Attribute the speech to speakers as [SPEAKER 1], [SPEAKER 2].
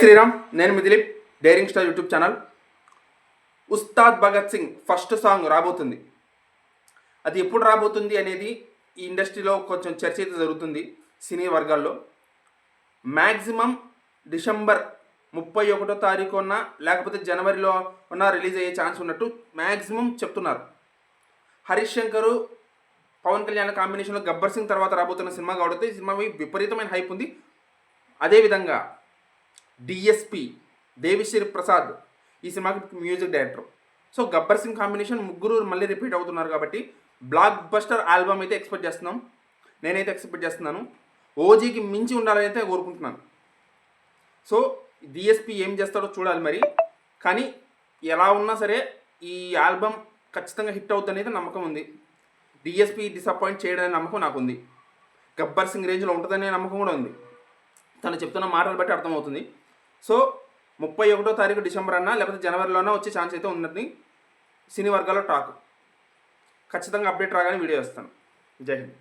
[SPEAKER 1] శ్రీరామ్ నేను మీ Dilip daring star YouTube channel. Ustaad Bhagat Singh first song రాబోతుంది. అది ఎప్పుడు రాబోతుంది అనేది ఈ ఇండస్ట్రీలో కొంచెం చర్చ అయితే జరుగుతుంది సినీ వర్గాల్లో. మ్యాక్సిమం డిసెంబర్ ముప్పై ఒకటో తారీఖు ఉన్న లేకపోతే జనవరిలో ఉన్న రిలీజ్ అయ్యే ఛాన్స్ ఉన్నట్టు మ్యాక్సిమం చెప్తున్నారు. హరీష్ శంకరు పవన్ కళ్యాణ్ కాంబినేషన్లో గబ్బర్ సింగ్ తర్వాత రాబోతున్న సినిమా కాబట్టి ఈ సినిమా విపరీతమైన హైప్ ఉంది. అదేవిధంగా డిఎస్పి దేవిశ్రీ ప్రసాద్ ఈ సినిమాకి music director so Gabbar Singh combination ముగ్గురు మళ్ళీ రిపీట్ అవుతున్నారు కాబట్టి బ్లాక్ బస్టర్ ఆల్బమ్ అయితే ఎక్స్పెక్ట్ చేస్తున్నాం. నేనైతే ఎక్స్పెక్ట్ చేస్తున్నాను. ఓజీకి మించి ఉండాలని అయితే కోరుకుంటున్నాను. సో డిఎస్పి ఏం చేస్తాడో చూడాలి మరి. కానీ ఎలా ఉన్నా సరే ఈ ఆల్బమ్ ఖచ్చితంగా హిట్ అవుతుంది అయితే నమ్మకం ఉంది. డిఎస్పి డిసప్పాయింట్ చేయడనే నమ్మకం నాకు ఉంది గబ్బర్ సింగ్ రేంజ్లో ఉంటుందనే నమ్మకం కూడా ఉంది. తను చెప్తున్న మాటలు బట్టి అర్థమవుతుంది. సో ముప్పై ఒకటో తారీఖు డిసెంబర్ అన్నా లేకపోతే జనవరిలోనో వచ్చే ఛాన్స్ అయితే ఉన్నది. సినీ వర్గాల్లో టాక్. ఖచ్చితంగా అప్డేట్ రాగానే వీడియో వేస్తాను. జై హింద్.